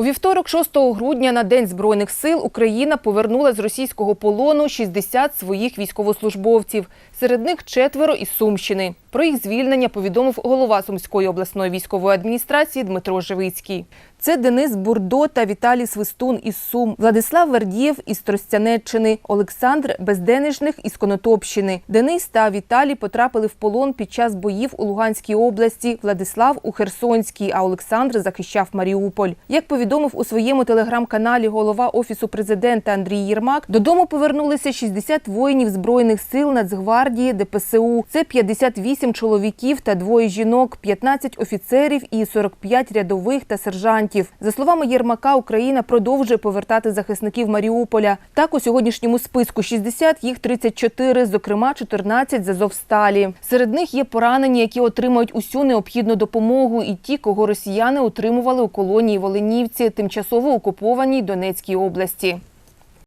У вівторок, 6 грудня, на День Збройних сил Україна повернула з російського полону 60 своїх військовослужбовців. Серед них четверо із Сумщини. Про їх звільнення повідомив голова Сумської обласної військової адміністрації Дмитро Живицький. Це Денис Бурдо та Віталій Свистун із Сум, Владислав Вердієв із Тростянеччини, Олександр Безденежних із Конотопщини. Денис та Віталій потрапили в полон під час боїв у Луганській області, Владислав у Херсонській, а Олександр захищав Маріуполь. Як повідомив у своєму телеграм-каналі голова офісу президента Андрій Єрмак, додому повернулися 60 воїнів збройних сил Нацгвардії ДПСУ. Це 58 чоловіків та двоє жінок, 15 офіцерів і 45 рядових та сержантів. За словами Єрмака, Україна продовжує повертати захисників Маріуполя. Так у сьогоднішньому списку 60, їх 34, зокрема 14 з Азовсталі. Серед них є поранені, які отримають усю необхідну допомогу, і ті, кого росіяни утримували у колонії Волинівці, тимчасово окупованій Донецькій області.